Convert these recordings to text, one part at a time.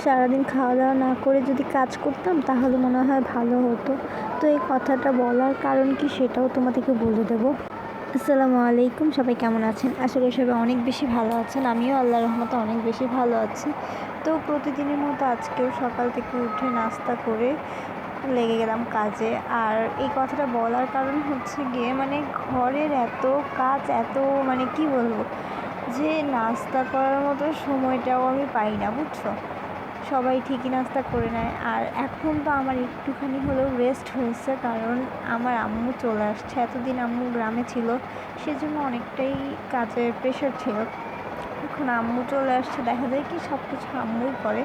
সারাদিন খাওয়া দাওয়া না করে যদি কাজ করতাম, তাহলে মনে হয় ভালো হতো। তো এই কথাটা বলার কারণ কি সেটাও তোমাদেরকে বলে দেবো। আসসালামু আলাইকুম, সবাই কেমন আছেন? আশা করি সবাই অনেক বেশি ভালো আছেন। আমিও আল্লাহ রহমতে অনেক বেশি ভালো আছি। তো প্রতিদিনের মতো আজকেও সকাল থেকে উঠে নাস্তা করে লেগে গেলাম কাজে। আর এই কথাটা বলার কারণ হচ্ছে গিয়ে মানে ঘরের এত কাজ, এত মানে কি বলব? যে নাস্তা করার মতো সময়টাও আমি পাই না, বুঝছ? সবাই ঠিকই নাস্তা করে নেয়। আর এখন তো আমার একটুখানি হলেও রেস্ট হয়েছে, কারণ আমার আম্মু চলে আসছে। এতদিন আম্মু গ্রামে ছিল, সেজন্য অনেকটাই কাজের প্রেশার ছিল। এখন আম্মু চলে আসছে, দেখা যায় কি সব কিছু আম্মুই করে।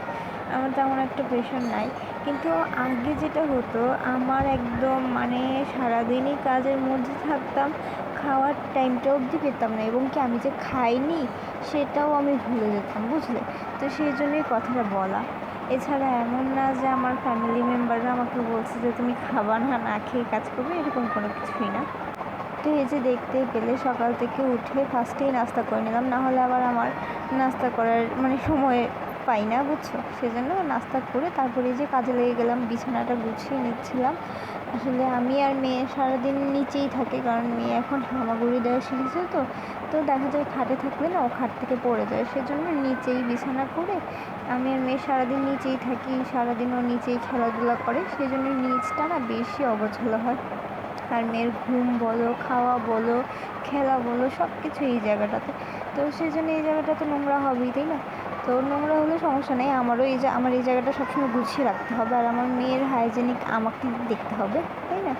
আমার তেমন একটা প্রেশার নাই। কিন্তু আগে যেটা হতো, আমার একদম মানে সারাদিনই কাজের মধ্যে থাকতাম। খাওয়ার টাইমটা অবধি পেতাম না এবং কি আমি যে খাইনি সেটাও আমি ভুলে যেতাম, বুঝলে? তো সেই জন্যই কথাটা বলা। এছাড়া এমন না যে আমার ফ্যামিলি মেম্বাররা আমাকে বলছে যে, তুমি খাবা না না খেয়ে কাজ করবে, এরকম কোনো কিছুই না। তো এই যে দেখতে পেলে সকাল থেকে উঠে ফার্স্টেই নাস্তা করে নিলাম না হলে আবার আমার নাস্তা করার মানে সময় পাই না বুঝছ? সেজন্য নাস্তা করে তারপরে যে কাজে লেগে গেলাম, বিছানাটা গুছিয়ে নিচ্ছিলাম। আসলে আমি আর মেয়ে সারাদিন নিচেই থাকে, কারণ মেয়ে এখন হামাগুড়ি দেওয়া শিখেছে তো। তো দেখা যায় খাটে থাকলে না, ও খাট থেকে পড়ে যায়। সেজন্য নিচেই বিছানা করে আমি আর মেয়ে সারাদিন নিচেই থাকি, সারাদিন ও নিচেই খেলাধুলা করে। সেই জন্য নিচটা না বেশি অগোছালো হয়। আর মেয়ের ঘুম বলো, খাওয়া বলো, খেলা বলো সব কিছু এই জায়গাটাতে। তো সেই জন্য এই জায়গাটাতে নোংরা হবেই, তাই না? তো নোংরা হলে সমস্যা নেই। আমারও এই যে আমার এই জায়গাটা সবসময় গুছিয়ে রাখতে হবে আর আমার মেয়ের হাইজেনিক আমাকে দেখতে হবে, তাই না?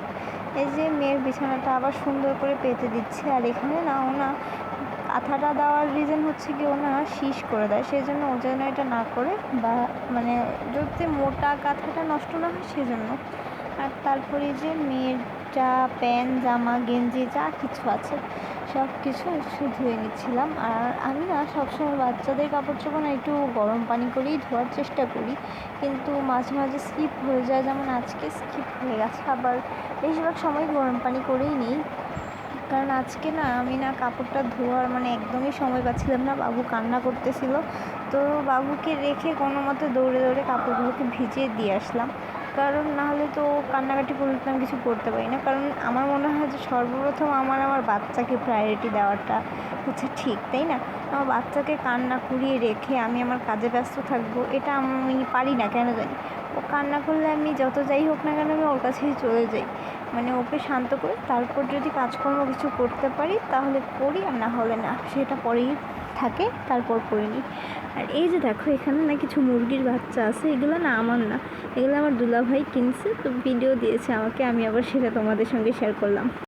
এই যে মেয়ের বিছানাটা আবার সুন্দর করে পেতে দিচ্ছে আর এখানে না, ও না কাঁথাটা দেওয়ার রিজন হচ্ছে কি ওনা শীষ করে দেয়। সেই জন্য ও এটা না করে বা মানে যদি মোটা কাঁথাটা নষ্ট না হয়, সেজন্য আর তারপরে যে মেয়ের যা প্যান্ট, জামা, গেঞ্জি, যা কিছু আছে, সব কিছু একটু ধুয়ে নিচ্ছিলাম। আর আমি না সবসময় বাচ্চাদের কাপড় চোপড় না একটু গরম পানি করেই ধোয়ার চেষ্টা করি। কিন্তু মাঝে মাঝে স্কিপ হয়ে যায়, যেমন আজকে স্কিপ হয়ে গেছে। আবার বেশিরভাগ সময় গরম পানি করেই নিই। কারণ আজকে না আমি না কাপড়টা ধোয়ার মানে একদমই সময় পাচ্ছিলাম না। বাবু কান্না করতেছিল। তো বাবুকে রেখে কোনো মতে দৌড়ে দৌড়ে কাপড়গুলোকে ভিজিয়ে দিয়ে আসলাম। কারণ নাহলে তো কান্নাকাটি করলে তো আমি কিছু করতে পারি না। কারণ আমার মনে হয় যে সর্বপ্রথম আমার আমার বাচ্চাকে প্রায়োরিটি দেওয়াটা হচ্ছে ঠিক, তাই না? আমার বাচ্চাকে কান্না করিয়ে রেখে আমি আমার কাজে ব্যস্ত থাকব, এটা আমি পারি না, কেন জানি? ও কান্না করলে আমি যত যাই হোক না কেন আমি ওর কাছেই চলে যাই। মানে ওকে শান্ত করে তারপর যদি কাজকর্ম কিছু করতে পারি, তাহলে করি আর না হলে না, সেটা পরেই থাকে, তারপর করে নিই। আর এই যে দেখো, এখানে না কিছু মুরগির বাচ্চা আছে, এগুলো না আমার না, এগুলো আমার দুলাভাই কিনছে, তো ভিডিও দিয়েছে আমাকে, আমি আবার সেটা তোমাদের সঙ্গে শেয়ার করলাম।